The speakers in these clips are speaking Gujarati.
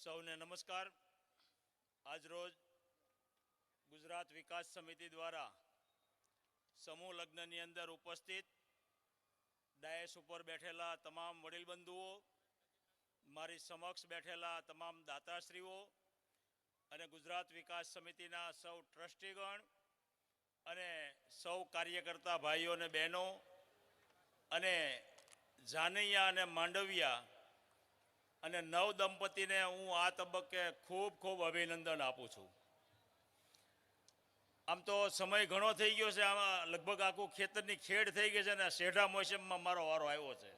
સૌને નમસ્કાર. આજરોજ ગુજરાત વિકાસ સમિતિ દ્વારા સમૂહ લગ્નની અંદર ઉપસ્થિત ડાયસ ઉપર બેઠેલા તમામ વડીલબંધુઓ, મારી સમક્ષ બેઠેલા તમામ દાતાશ્રીઓ અને ગુજરાત વિકાસ સમિતિના સૌ ટ્રસ્ટીગણ અને સૌ કાર્યકર્તા ભાઈઓ અને બહેનો અને જાનૈયા અને માંડવિયા અને નવ દંપતીને હું આ તબક્કે ખૂબ ખૂબ અભિનંદન આપું છું. આમ તો સમય ઘણો થઈ ગયો છે, આમાં લગભગ આખું ખેતરની ખેડ થઈ ગઈ છે અને શેઢા મોસમમાં મારો વારો આવ્યો છે.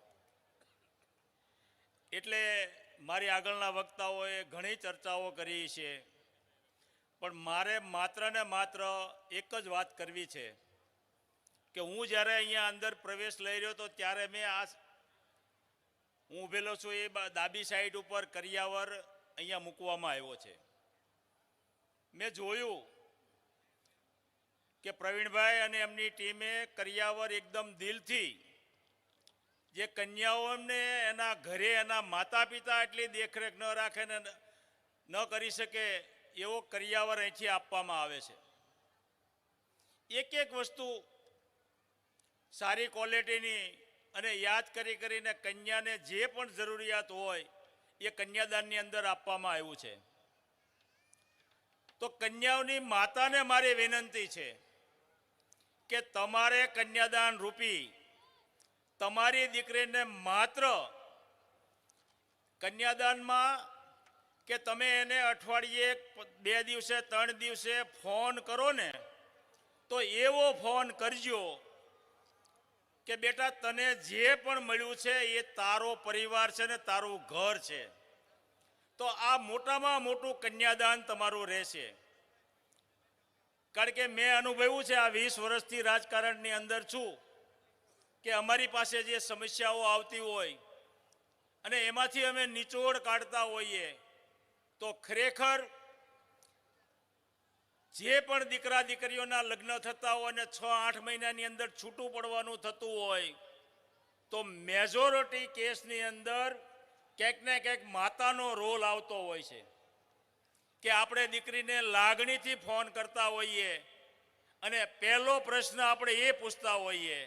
એટલે મારી આગળના વક્તાઓએ ઘણી ચર્ચાઓ કરી છે, પણ મારે માત્ર ને માત્ર એક જ વાત કરવી છે કે હું જ્યારે અહીંયા અંદર પ્રવેશ લઈ રહ્યો તો ત્યારે મેં આ હું ઉભેલો છું એ દાબી સાઈડ ઉપર કરિયાવર અહીંયા મૂકવામાં આવ્યો છે. મેં જોયું કે પ્રવીણભાઈ અને એમની ટીમે કરિયાવર એકદમ દિલથી જે કન્યાઓને એના ઘરે એના માતા પિતા એટલી દેખરેખ ન રાખે ને ન કરી શકે એવો કરિયાવર અહીંથી આપવામાં આવે છે. એક એક વસ્તુ સારી ક્વોલિટીની અને યાદ કરી કરીને કન્યાને જે પણ જરૂરિયાત હોય, એ કન્યાદાનની અંદર આપવામાં આવ્યું છે. તો કન્યાઓની માતાને મારી વિનંતી છે કે તમારે કન્યાદાન રૂપી તમારી દીકરીને માત્ર કન્યાદાનમાં કે તમે એને અઠવાડિયે બે દિવસે, ત્રણ દિવસે ફોન કરો ને, તો એવો ફોન કરજો કે બેટા, તને જે પણ મળ્યું છે એ તારો પરિવાર છે ને તારું ઘર છે. તો આ મોટામાં મોટું કન્યાદાન તમારું રહેશે. કારણ કે મેં અનુભવ્યું છે આ વીસ વર્ષથી રાજકારણની અંદર છું કે અમારી પાસે જે સમસ્યાઓ આવતી હોય અને એમાંથી અમે નિચોડ કાઢતા હોઈએ, તો ખરેખર જે પણ દીકરા દીકરીઓના લગ્ન થતા હોય અને છ આઠ મહિનાની અંદર છૂટું પડવાનું થતું હોય, તો મેજોરિટી કેસની અંદર ક્યાંક ને ક્યાંક માતાનો રોલ આવતો હોય છે. કે આપણે દીકરીને લાગણીથી ફોન કરતા હોઈએ અને પહેલો પ્રશ્ન આપણે એ પૂછતા હોઈએ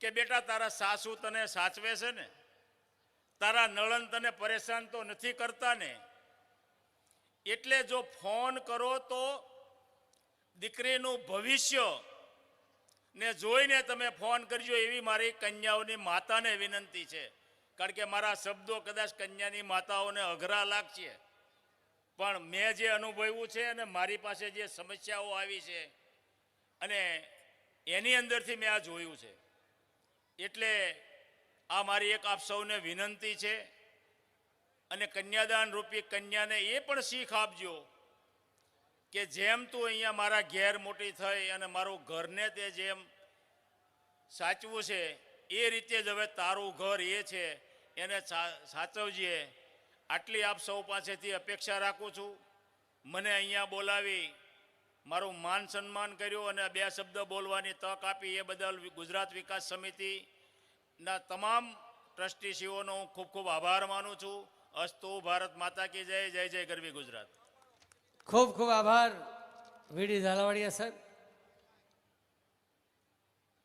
કે બેટા, તારા સાસુ તને સાચવે છે ને? તારા નળન તને પરેશાન તો નથી કરતા ને? એટલે જો ફોન કરો તો દીકરીનું ભવિષ્ય ને જોઈને તમે ફોન કરજો એવી મારી કન્યાઓની માતાને વિનંતી છે. કારણ કે મારા શબ્દો કદાચ કન્યાની માતાઓને અઘરા લાગશે. પણ મેં જે અનુભવ્યું છે અને મારી પાસે જે સમસ્યાઓ આવી છે અને એની અંદરથી મેં આ જોયું છે. એટલે આ મારી એક આપ સૌને વિનંતી છે અને કન્યાદાન રૂપી કન્યાને એ પણ શીખ આપજો કે જેમ તું અહીંયા મારા ઘેર મોટી થઈ અને મારું ઘરને તે જેમ સાચવું છે, એ રીતે જ હવે તારું ઘર એ છે, એને સાચવજે. આટલી આપ સૌ પાસેથી અપેક્ષા રાખું છું. મને અહીંયા બોલાવી મારું માન સન્માન કર્યું અને બે શબ્દ બોલવાની તક આપી એ બદલ ગુજરાત વિકાસ સમિતિના તમામ ટ્રસ્ટીશ્રીઓનો હું ખૂબ ખૂબ આભાર માનું છું. અસ્તુ ભારત માતા કી જય જય જય ગરવી ગુજરાત. ખૂબ ખૂબ આભાર. વીડી ઝાલાવાડિયા સાહેબ.